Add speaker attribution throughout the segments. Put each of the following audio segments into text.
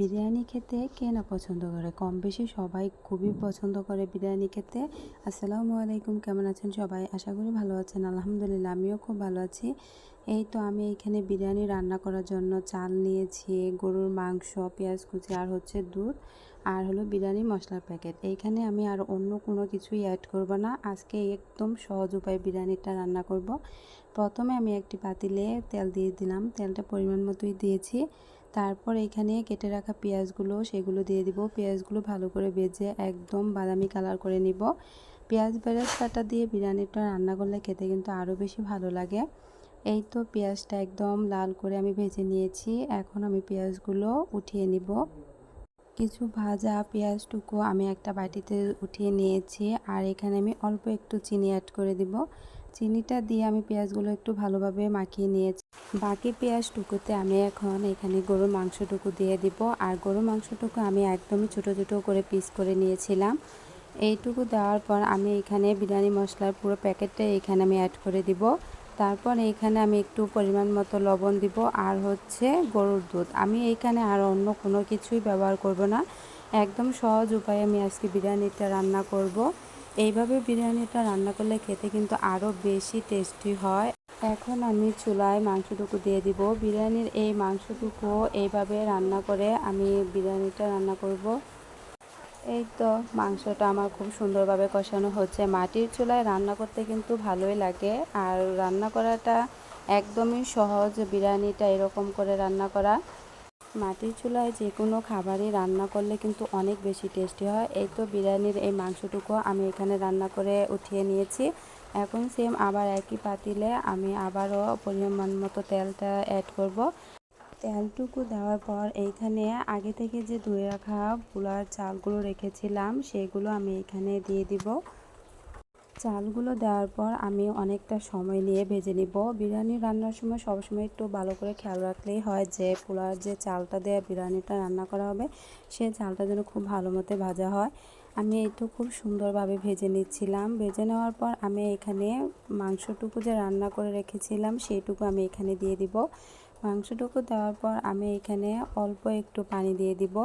Speaker 1: বিরিয়ানি খেতে কে না পছন্দ করে? কম বেশি সবাই খুবই পছন্দ করে বিরিয়ানি খেতে। আসসালামু আলাইকুম, কেমন আছেন সবাই? আশা করি ভালো আছেন। আলহামদুলিল্লাহ, আমিও খুব ভালো আছি। এই তো আমি এখানে বিরিয়ানি রান্না করার জন্য চাল নিয়েছি, গরুর মাংস, পেঁয়াজ কুচি আর হচ্ছে দুধ আর হলো বিরিয়ানি মশলার প্যাকেট। এইখানে আমি আর অন্য কোনো কিছুই অ্যাড করব না। আজকে একদম সহজ উপায়ে বিরিয়ানিটা রান্না করব। প্রথমে আমি একটি পাতিলে তেল দিয়ে দিলাম। তেলটা পরিমাণ মতোই দিয়েছি। তারপর এখানে কেটে রাখা পেঁয়াজগুলো, সেগুলো দিয়ে দিব। পেঁয়াজগুলো ভালো করে ভেজে একদম বাদামি কালার করে নিব। পেঁয়াজ বেরেস্তাটা দিয়ে বিরিয়ানিটা রান্না করলে খেতে কিন্তু আরও বেশি ভালো লাগে। এই তো পেঁয়াজটা একদম লাল করে আমি ভেজে নিয়েছি। এখন আমি পেঁয়াজগুলো উঠিয়ে নিব। কিছু ভাজা পেঁয়াজটুকু আমি একটা বাটিতে উঠিয়ে নিয়েছি। আর এখানে আমি অল্প একটু চিনি অ্যাড করে দিব। চিনিটা দিয়ে আমি পেঁয়াজগুলো একটু ভালোভাবে মাখিয়ে নিয়েছি। বাকি পেঁয়াজটুকুতে আমি এখন এখানে গরুর মাংসটুকু দিয়ে দিব। আর গরুর মাংসটুকু আমি একদমই ছোটো ছোটো করে পিস করে নিয়েছিলাম। এইটুকু দেওয়ার পর আমি এখানে বিরিয়ানি মশলার পুরো প্যাকেটটা এখানে আমি অ্যাড করে দিব। তারপর এইখানে আমি একটু পরিমাণ মতো লবণ দিব। আর হচ্ছে গরুর দুধ। আমি এইখানে আর অন্য কোনো কিছুই ব্যবহার করব না। একদম সহজ উপায়ে আমি আজকে বিরিয়ানিটা রান্না করব। এইভাবে বিরিয়ানিটা রান্না করলে খেতে কিন্তু আরও বেশি টেস্টি হয়। এখন আমি চুলায় মাংসটুকু দিয়ে দিব। বিরিয়ানির এই মাংসটুকু এইভাবে রান্না করে আমি বিরিয়ানিটা রান্না করব। এই তো মাংসটা আমার খুব সুন্দরভাবে কষানো হচ্ছে। মাটির চুলায় রান্না করতে কিন্তু ভালোই লাগে। আর রান্না করাটা একদমই সহজ। বিরিয়ানিটা এরকম করে রান্না করা মাটির চুলায় যে কোনো খাবারই রান্না করলে কিন্তু অনেক বেশি টেস্টি হয়। এই তো বিরিয়ানির এই মাংসটুকু আমি এখানে রান্না করে উঠিয়ে নিয়েছি। এখন সেম আবার একই পাতিলে আমি আবারও পরিমাণ মতো তেলটা অ্যাড করব। তেলটুকু দেওয়ার পর এইখানে আগে থেকে যে ধুয়ে রাখা পোলার চালগুলো রেখেছিলাম, সেগুলো আমি এখানে দিয়ে দিব। চালগুলো দেওয়ার পর আমি অনেকটা সময় নিয়ে ভেজে নিব। বিরিয়ানি রান্নার সময় সবসময় একটু ভালো করে খেয়াল রাখলেই হয় যে পোলার যে চালটা দেওয়া বিরিয়ানিটা রান্না করা হবে সেই চালটা যেন খুব ভালো মতো ভাজা হয়। আমি একটু খুব সুন্দরভাবে ভেজে নিচ্ছিলাম। ভেজে নেওয়ার পর আমি এখানে মাংসটুকু যে রান্না করে রেখেছিলাম সেইটুকু আমি এখানে দিয়ে দিব। মাংসটুকু দেওয়ার পর আমি এখানে অল্প একটু পানি দিয়ে দিব।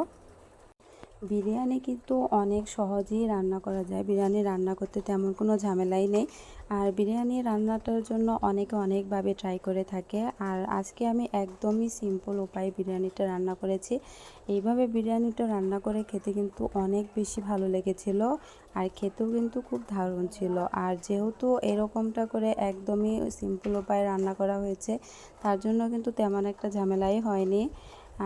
Speaker 1: বিরিয়ানি কিন্তু অনেক সহজেই রান্না করা যায়। বিরিয়ানি রান্না করতে তেমন কোনো ঝামেলাই নেই। আর বিরিয়ানি রান্নাটার জন্য অনেকে অনেকভাবে ট্রাই করে থাকে। আর আজকে আমি একদমই সিম্পল উপায়ে বিরিয়ানিটা রান্না করেছি। এইভাবে বিরিয়ানিটা রান্না করে খেতে কিন্তু অনেক বেশি ভালো লেগেছিল আর খেতেও কিন্তু খুব দারুণ ছিল। আর যেহেতু এরকমটা করে একদমই সিম্পল উপায়ে রান্না করা হয়েছে, তার জন্য কিন্তু তেমন একটা ঝামেলাই হয়নি।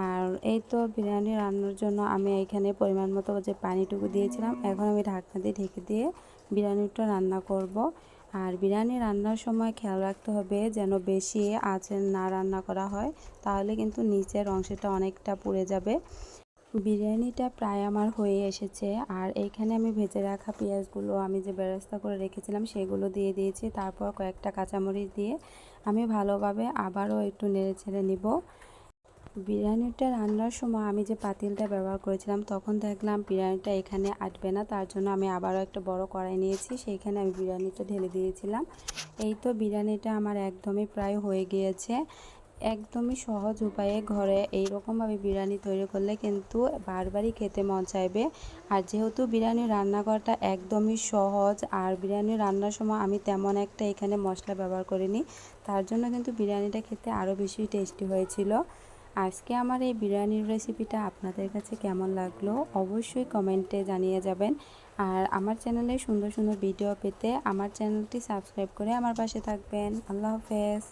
Speaker 1: আর এই তো বিরিয়ানি রান্নার জন্য আমি এখানে পরিমাণ মতো যে পানিটুকু দিয়েছিলাম, এখন আমি ঢাকনা দিয়ে ঢেকে দিয়ে বিরিয়ানিটা রান্না করব। আর বিরিয়ানি রান্নার সময় খেয়াল রাখতে হবে যেন বেশি আঁচে না রান্না করা হয়, তাহলে কিন্তু নিচের অংশটা অনেকটা পুড়ে যাবে। বিরিয়ানিটা প্রায় আমার হয়ে এসেছে, আর এইখানে আমি ভেজে রাখা পেঁয়াজগুলো আমি যে ব্যবস্থা করে রেখেছিলাম সেগুলো দিয়ে দিয়েছি, তারপর কয়েকটা কাঁচামরিচ দিয়ে আমি ভালোভাবে আবারও একটু নেড়ে ছেড়ে নিব। বিরিয়ানিটা রান্নার সময় আমি যে পাতিলটা ব্যবহার করেছিলাম, তখন দেখলাম বিরিয়ানিটা এখানে আটবে না। তার জন্য আমি আবারও একটা বড় কড়াই নিয়েছি, সেইখানে আমি বিরিয়ানিটা ঢেলে দিয়েছিলাম। এই তো বিরিয়ানিটা আমার একদমই প্রায় হয়ে গিয়েছে। একদমই সহজ উপায়ে ঘরে এই রকমভাবে বিরিয়ানি তৈরি করলে কিন্তু বারবারই খেতে মন চাইবে। আর যেহেতু বিরিয়ানি রান্না করাটা একদমই সহজ, আর বিরিয়ানি রান্নার সময় আমি তেমন একটা এখানে মশলা ব্যবহার করিনি, তার জন্য কিন্তু বিরিয়ানিটা খেতে আরও বেশি টেস্টি হয়েছিল। আজকে আমার এই বিরিয়ানির রেসিপিটা আপনাদের কাছে কেমন লাগল অবশ্যই কমেন্টে জানিয়ে যাবেন। আর আমার চ্যানেলে সুন্দর সুন্দর ভিডিও পেতে আমার চ্যানেলটি সাবস্ক্রাইব করে আমার পাশে থাকবেন। আল্লাহ হাফেজ।